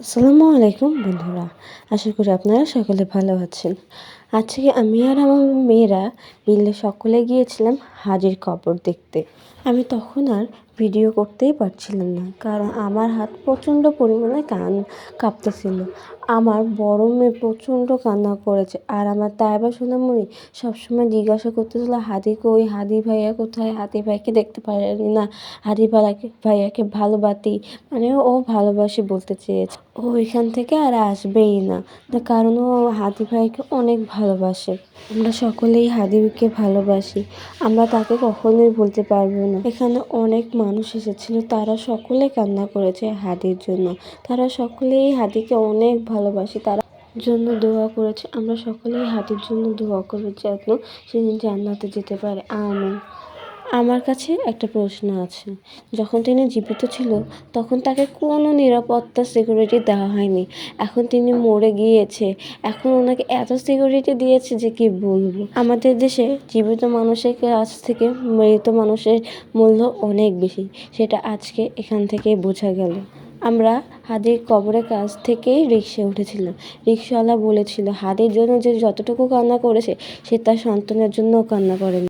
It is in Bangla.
আসসালামু আলাইকুম বন্ধুরা আশা করি আপনারা সকলে ভালো আছেন। আজকে আমি আর আমার মেয়েরা মিলে সকলে গিয়েছিলাম হাজির কবর দেখতে। আমি তখন আর ভিডিও করতেই পারছিলাম না, কারণ আমার হাত প্রচণ্ড পরিমাণে কান কাঁপতেছিল। আমার বড় মেয়ে প্রচণ্ড কান্না করেছে, আর আমার তাইবা সোনামণি সবসময় জিজ্ঞাসা করতেছিল, হাদি কই? হাদি ভাইয়া কোথায়? হাদি ভাইকে দেখতে পারি না? হাদি ভাইয়াকে ভাইয়াকে ভালোবাতি মানে ও ভালোবাসি বলতে চেয়েছে। ও এখান থেকে আর আসবেই না কারণ ও হাদি ভাইকে অনেক ভালোবাসে। আমরা সকলেই হাদিকে ভালোবাসি। আমরা তাকে কখনোই বলতে পারব না। এখানে অনেক মানুষ এসেছিল, তারা সকলে কান্না করেছে হাদির জন্য। তারা সকলেই হাদিকে অনেক ভালোবাসে, তারা জন্য দোয়া করেছে। আমরা সকলেই হাতির জন্য দোয়া করেছি যেন সেদিন জান্নাতে যেতে পারে। আমিন। আমার কাছে একটা প্রশ্ন আছে। যখন তিনি জীবিত ছিল, তখন তাকে কোনো নিরাপত্তা সিকিউরিটি দেওয়া হয়নি। এখন তিনি মরে গিয়েছে। এখন ওনাকে এত সিকিউরিটি দিয়েছে যে কি বলব? আমাদের দেশে জীবিত মানুষের কাছ থেকে মৃত মানুষের মূল্য অনেক বেশি। সেটা আজকে এখান থেকে বোঝা গেল। আমরা হাদির কবরের কাছ থেকেই রিক্সায় উঠেছিলাম রিক্সাওয়ালা বলেছিল, হাদির জন্য যে যতটুকু কান্না করেছে, সে তার সন্তানের জন্যও কান্না করেনি।